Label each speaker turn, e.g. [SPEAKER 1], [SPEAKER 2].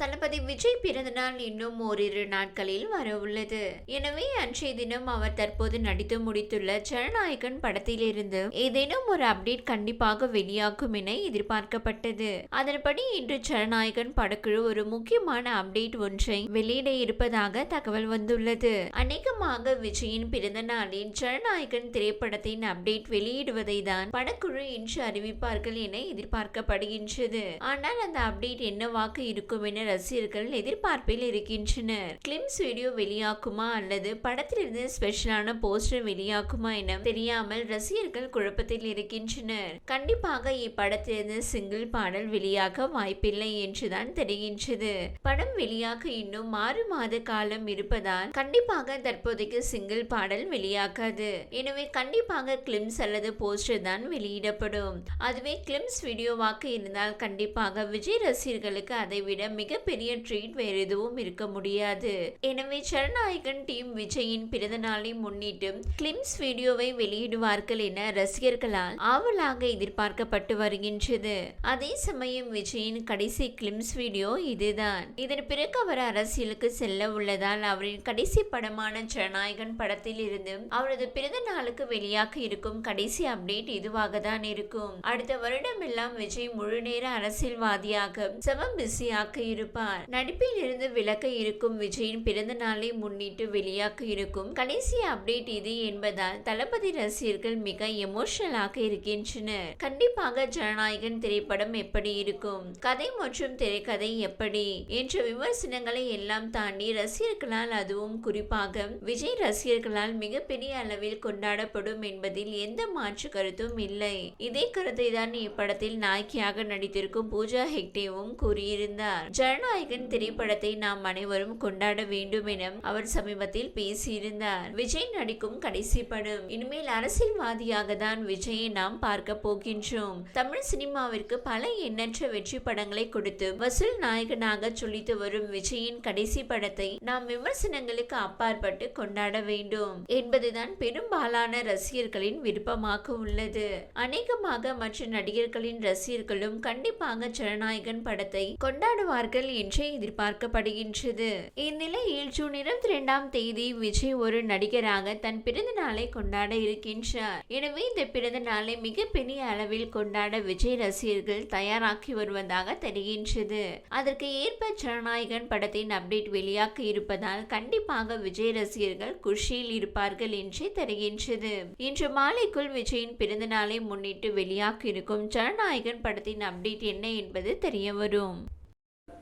[SPEAKER 1] தளபதி விஜய் பிறந்தநாள் இன்னும் ஓரிரு நாட்களில் வரவுள்ளது. எனவே அன்றைய தினம் அவர் தற்போது நடித்து முடித்துள்ள ஜனநாயகன் படத்திலிருந்து ஏதேனும் ஒரு அப்டேட் கண்டிப்பாக வெளியாகும் என எதிர்பார்க்கப்பட்டது. அதன்படி இன்று ஜனநாயகன் படக்குழு ஒரு முக்கியமான அப்டேட் ஒன்றை வெளியிட இருப்பதாக தகவல் வந்துள்ளது. அநேகமாக விஜயின் பிறந்த நாளில் ஜனநாயகன் திரைப்படத்தின் அப்டேட் வெளியிடுவதை தான் படக்குழு இன்று அறிவிப்பார்கள் என எதிர்பார்க்கப்படுகின்றது. ஆனால் அந்த அப்டேட் என்னவாக இருக்கும் என ரசிகர்கள் எதிர்பார்ப்பில் இருக்கின்றனர். கிளிம்ஸ் வீடியோ வெளியாக்குமா அல்லது படத்திலிருந்து ஸ்பெஷலான போஸ்டர் வெளியாக்குமா என தெரியாமல் ரசிகர்கள் குழப்பத்தில் இருக்கின்றனர். கண்டிப்பாக இப்படத்திலிருந்து சிங்கிள் பாடல் வெளியாக வாய்ப்பில்லை என்றுதான் தெரிகின்றது. படம் வெளியாக இன்னும் ஆறு மாத காலம் இருப்பதால் கண்டிப்பாக தற்போதைக்கு சிங்கிள் பாடல் வெளியாகாது. எனவே கண்டிப்பாக கிளிம்ஸ் அல்லது போஸ்டர் தான் வெளியிடப்படும். அதுவே கிளிம்ஸ் வீடியோவாக இருந்தால் கண்டிப்பாக விஜய் ரசிகர்களுக்கு அதை விட மிக மிகப்பெரிய ட்ரீட் வேற எதுவும் இருக்க முடியாது. எனவே ஜனநாயகன் டீம் விஜயின் பிறந்த நாளை முன்னிட்டு கிளிம்ஸ் வீடியோவை வெளியிடுவார்கள் என ரசிகர்களால் ஆவலாக எதிர்பார்க்கப்பட்டு வருகின்றது. அதே சமயம் விஜயின் கடைசி கிளிம்ஸ் வீடியோ இதுதான். இதன் பிறகு அவர் அரசியலுக்கு செல்ல உள்ளதால் அவரின் கடைசி படமான ஜனநாயகன் படத்தில் இருந்து அவரது பிறந்த நாளுக்கு வெளியாக இருக்கும் கடைசி அப்டேட் இதுவாக தான் இருக்கும். அடுத்த வருடமெல்லாம் விஜய் முழு நேர அரசியல்வாதியாக செம பிஸியாக இருக்கும் இருப்பார் நடிப்பில் இருந்து விலக்க இருக்கும் விஜயின் பிறந்த நாளை முன்னிட்டு வெளியாக இருக்கும் கடைசி அப்டேட் இது என்பதால் தளபதி ரசிகர்கள் மிக எமோஷனலாக இருக்கின்றனர். கண்டிப்பாக ஜனநாயகன் திரைப்படம் எப்படி இருக்கும்? கதை மற்றும் திரைக்கதை எப்படி? என்ற விமர்சனங்களை எல்லாம் தாண்டி ரசிகர்களால் அதுவும் குறிப்பாக விஜய் ரசிகர்களால் மிகப்பெரிய அளவில் கொண்டாடப்படும் என்பதில் எந்த மாற்று கருத்தும் இல்லை. இதே கருத்தை தான் இப்படத்தில் நாயகியாக நடித்திருக்கும் பூஜா ஹெக்டேவும் கூறியிருந்தார். ஜனநாயகன் திரைப்படத்தை நாம் அனைவரும் கொண்டாட வேண்டும் என அவர் சமீபத்தில் பேசியிருந்தார். விஜய் நடிக்கும் கடைசி படம். இனிமேல் அரசியல்வாதியாக தான் விஜயை நாம் பார்க்க போகின்றோம். தமிழ் சினிமாவிற்கு பல எண்ணற்ற வெற்றி படங்களை கொடுத்து வசூல் நாயகனாக சொல்லித்து வரும் விஜயின் கடைசி படத்தை நாம் விமர்சனங்களுக்கு அப்பாற்பட்டு கொண்டாட வேண்டும் என்பதுதான் பெரும்பாலான ரசிகர்களின் விருப்பமாக உள்ளது. அநேகமாக மற்ற நடிகர்களின் ரசிகர்களும் கண்டிப்பாக ஜனநாயகன் படத்தை கொண்டாடுவார்கள் என்றே எதிர்பார்க்கப்படுகின்றது. இந்நிலையில் ஜூன் இருபத்தி இரண்டாம் தேதி விஜய் ஒரு நடிகராக தன் பிறந்த நாளை கொண்டாட இருக்கின்றார். எனவே இந்த பிறந்த நாளை மிகப்பெரிய அளவில் கொண்டாட விஜய் ரசிகர்கள் தயாராக்கி வருவதாக தெரிகின்றது. அதற்கு ஏற்ப ஜனநாயகன் படத்தின் அப்டேட் வெளியாக இருப்பதால் கண்டிப்பாக விஜய் ரசிகர்கள் குஷியில் இருப்பார்கள் என்றே தெரிகின்றது. இன்று மாலைக்குள் விஜயின் பிறந்த நாளை முன்னிட்டு வெளியாக இருக்கும் ஜனநாயகன் படத்தின் அப்டேட் என்ன என்பது தெரிய வரும்